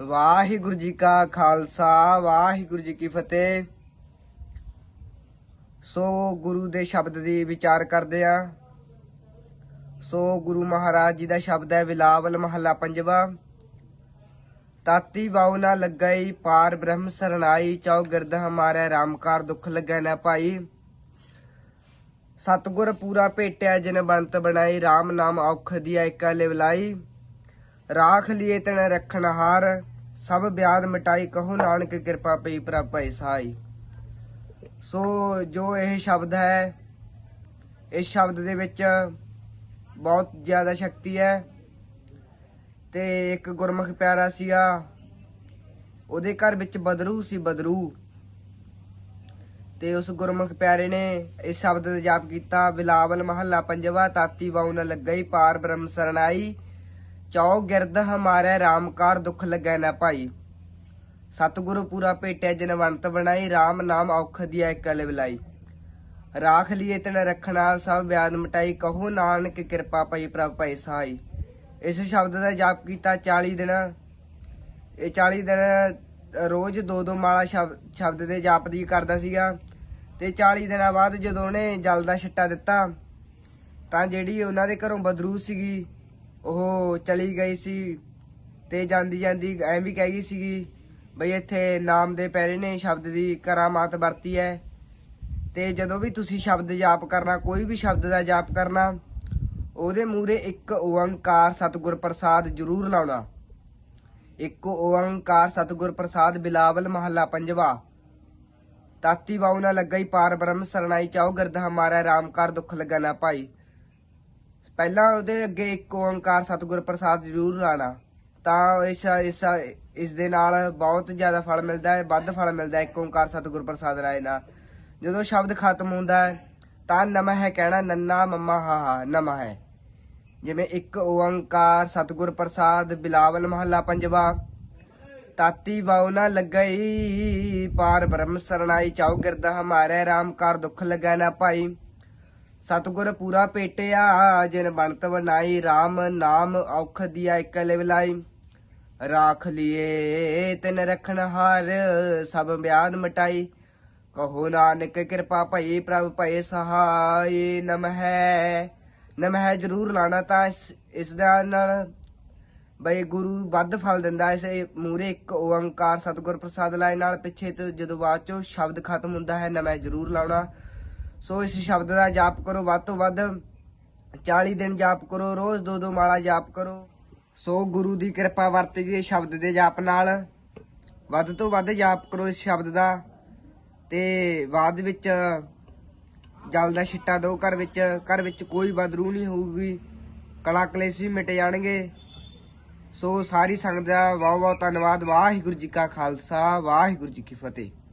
ਵਾਹਿਗੁਰੂ ਜੀ ਕਾ ਖਾਲਸਾ, ਵਾਹਿਗੁਰੂ ਜੀ ਕੀ ਫਤਿਹ। ਸੋ ਗੁਰੂ ਦੇ ਸ਼ਬਦ ਦੀ ਵਿਚਾਰ ਕਰਦੇ ਆ ਸੋ ਗੁਰੂ ਮਹਾਰਾਜ ਜੀ ਦਾ ਸ਼ਬਦ ਹੈ ਵਿਲਾਵਲ ਮਹੱਲਾ ਪੰਜਵਾ। ਤਾਤੀ ਵਾਉ ਨਾ ਲੱਗਈ, ਪਾਰ ਬ੍ਰਹਮ ਸਰਣਾਈ ਚੌ ਗਿਰਦ ਹਮਾਰੇ, ਰਾਮਕਾਰ ਦੁੱਖ ਲੱਗੈ ਨਾ ਭਾਈ ਸਤਗੁਰ ਪੂਰਾ ਭੇਟਿਆ, ਜਿਨ ਬੰਤ ਬਣਾਈ RAM ਨਾਮ ਔਖ ਦੀ ਏਕਾ ਲਿਵਲਾਈ। ਰਾਖ ਲਿਏ ਤਣ ਰੱਖਣ ਹਾਰ, ਸਭ ਬਿਆਦ ਮਿਟਾਈ ਕਹੋ ਨਾਨਕ ਕਿਰਪਾ ਪਈ ਪ੍ਰਭ ਭੈ ਸਾਈ। ਸੋ ਜੋ ਇਹ ਸ਼ਬਦ ਹੈ, ਇਸ ਸ਼ਬਦ ਦੇ ਵਿੱਚ ਬਹੁਤ ਜ਼ਿਆਦਾ ਸ਼ਕਤੀ ਹੈ ਤੇ ਇੱਕ ਗੁਰਮੁਖ ਪਿਆਰਾ ਸੀਗਾ, ਉਹਦੇ ਘਰ ਵਿੱਚ ਬਦਰੂ ਸੀ ਬਦਰੂ। ਤੇ ਉਸ ਗੁਰਮੁਖ ਪਿਆਰੇ ਨੇ ਇਸ ਸ਼ਬਦ ਦਾ ਜਾਪ ਕੀਤਾ, ਬਿਲਾਵਲ ਮਹੱਲਾ ਪੰਜਵਾ, ਤਾਤੀ ਵਾਉ ਨ ਲੱਗਈ, ਪਾਰ ਬ੍ਰਹਮ ਸਰਣਾਈ ਚੌ ਗਿਰਦ ਹਮਾਰੇ ਰਾਮਕਾਰ ਦੁੱਖ ਲੱਗੈ ਨਾ ਭਾਈ। ਸਤਿਗੁਰੂ ਪੂਰਾ ਭੇਟਿਆ, ਜਨਵੰਤ ਬਣਾਈ RAM ਨਾਮ ਔਖ ਦੀਆ ਇਕਲ ਵਿਲਾਈ ਰਾਖ ਲਿਏ ਤਨ ਰੱਖਣਾ, ਸਭ ਬਿਆਦ ਮਟਾਈ, ਕਹੋ ਨਾਨਕ ਕਿਰਪਾ ਪਈ, ਪ੍ਰਭ ਭੈ ਸਹਾਈ। ਇਸ ਸ਼ਬਦ ਦਾ ਜਾਪ ਕੀਤਾ 40 ਦਿਨ। ਇਹ 40 ਦਿਨ ਰੋਜ਼ ਦੋ ਦੋ ਮਾਲਾ ਸ਼ਬ- ਸ਼ਬਦ ਦੇ ਜਾਪ ਦੀ ਕਰਦਾ ਸੀਗਾ। ਤੇ 40 ਦਿਨਾਂ ਬਾਅਦ ਜਦੋਂ ਉਹਨੇ ਜਲ ਦਾ ਛੱਟਾ ਦਿੱਤਾ, ਤਾਂ ਜਿਹੜੀ ਉਹਨਾਂ ਦੇ ਘਰੋਂ ਬਦਰੂ ਸੀਗੀ ਉਹ ਚਲੀ ਗਈ ਸੀ ਤੇ ਜਾਂਦੀ ਜਾਂਦੀ ਐਂ ਵੀ ਕਹਿ ਗਈ ਸੀਗੀ, ਬਈ ਇੱਥੇ ਨਾਮ ਦੇ ਪੈਰੇ ਨੇ, ਸ਼ਬਦ ਦੀ ਕਰਾਮਾਤ ਵਰਤੀ ਹੈ ਤੇ ਜਦੋਂ ਵੀ ਤੁਸੀਂ ਸ਼ਬਦ ਜਾਪ ਕਰਨਾ, ਕੋਈ ਵੀ ਸ਼ਬਦ ਦਾ ਜਾਪ ਕਰਨਾ, ਉਹਦੇ ਮੂਰੇ ਇੱਕ ਓੰਕਾਰ ਸਤਿਗੁਰ ਪ੍ਰਸਾਦ ਜ਼ਰੂਰ ਲਾਉਣਾ। ਇੱਕ ਓੰਕਾਰ ਸਤਿਗੁਰ ਪ੍ਰਸਾਦ ਬਿਲਾਵਲ ਮਹੱਲਾ ਪੰਜਵਾ। ਤਾਤੀ ਵਾਉ ਨਾ ਲੱਗਈ ਪਾਰ ਬ੍ਰਹਮ ਸਰਣਾਈ ਚਾਉ ਗਿਰਦ ਹਮਾਰਾ ਰਾਮਕਾਰ ਦੁੱਖ ਲੱਗਾ ਨਾ ਭਾਈ ਪਹਿਲਾਂ ਉਹਦੇ ਅੱਗੇ ਇੱਕ ਓੰਕਾਰ ਸਤਿਗੁਰ ਪ੍ਰਸਾਦ ਜ਼ਰੂਰ ਲਾਣਾ। ਤਾਂ ਇਸ ਇਸ ਇਸ ਦੇ ਨਾਲ ਬਹੁਤ ਜ਼ਿਆਦਾ ਫਲ ਮਿਲਦਾ ਹੈ, ਵੱਧ ਫਲ ਮਿਲਦਾ ਹੈ ਇੱਕ ਓੰਕਾਰ ਸਤਿਗੁਰ ਪ੍ਰਸਾਦ ਰਾਏ ਨਾਲ। ਜਦੋਂ ਸ਼ਬਦ ਖਤਮ ਹੁੰਦਾ ਹੈ, ਤਾਂ ਨਮ ਹੈ ਕਹਿਣਾ, ਨੰਨਾ ਮੰਮਾ ਹਾ ਹਾ ਨਮः ਹੈ। ਜਿਵੇਂ ਇੱਕ ਓੰਕਾਰ ਸਤਿਗੁਰ ਪ੍ਰਸਾਦ ਬਿਲਾਵਲ ਮਹੱਲਾ ਪੰਜਵਾ, ਤਾਤੀ ਵਾਉ ਨਾ ਲੱਗਈ, ਪਾਰ ਬ੍ਰਹਮ ਸਰਣਾਈ ਚਾਉ ਗਿਰਦ ਹਮਾਰੇ ਰਾਮਕਾਰ ਦੁੱਖ ਲਗੈ ਨਾ ਭਾਈ ਸਤਿਗੁਰ ਪੂਰਾ ਭੇਟਿਆ ਜਿਨ ਬਣਤ ਬਣਾਈ RAM ਨਾਮ ਔਖ ਦੀਆ ਇਕ ਲਿਵਲਾਈ। ਰਾਖ ਲਿਏ ਤਿਨ ਰਖਣ ਹਾਰ, ਸਭ ਬਿਆਦ ਮਟਾਈ। ਕਹੋ ਨਾਨਕ ਕਿਰਪਾ ਭਈ ਪ੍ਰਭ ਭਏ ਸਹਾਈ। ਨਮਹਿ ਨਮਹਿ ਜਰੂਰ ਲਾਣਾ ਤਾਂ ਇਸ ਦਾ ਨਾਲ। ਬਈ ਗੁਰੂ ਵੱਧ ਫਲ ਦਿੰਦਾ ਇਸ ਮੂਰੇ ਇੱਕ ਓੰਕਾਰ ਸਤਿਗੁਰ ਪ੍ਰਸਾਦ ਲਾਏ ਨਾਲ ਪਿੱਛੇ ਤੇ ਜਦੋਂ ਬਾਅਦ ਚੋਂ ਸ਼ਬਦ ਖਤਮ ਹੁੰਦਾ ਹੈ, ਨਮਹਿ ਜਰੂਰ ਲਾਉਣਾ। ਸੋ ਇਸ ਸ਼ਬਦ ਦਾ ਜਾਪ ਕਰੋ। ਵੱਧ ਤੋਂ ਵੱਧ 40 ਦਿਨ ਜਾਪ ਕਰੋ। ਰੋਜ਼ ਦੋ ਦੋ ਮਾਲਾ ਜਾਪ ਕਰੋ। ਸੋ ਗੁਰੂ ਦੀ ਕਿਰਪਾ ਵਰਤ ਜੀ ਸ਼ਬਦ ਦੇ ਜਾਪ ਨਾਲ ਵੱਧ ਤੋਂ ਵੱਧ ਜਾਪ ਕਰੋ ਇਸ ਸ਼ਬਦ ਦਾ। ਤੇ ਬਾਅਦ ਵਿੱਚ ਜਲ ਦਾ ਛਿੱਟਾ ਦੋ ਘਰ ਵਿੱਚ। ਘਰ ਵਿੱਚ ਕੋਈ ਬਦਰੂ ਨਹੀਂ ਹੋਊਗੀ। ਕਲਾ ਕਲੇਸ਼ ਵੀ ਮਿਟ ਜਾਣਗੇ। ਸੋ ਸਾਰੀ ਸੰਗਤ ਦਾ ਬਹੁਤ ਬਹੁਤ ਧੰਨਵਾਦ। ਵਾਹਿਗੁਰੂ ਜੀ ਕਾ ਖਾਲਸਾ। ਵਾਹਿਗੁਰੂ ਜੀ ਕੀ ਫਤਿਹ।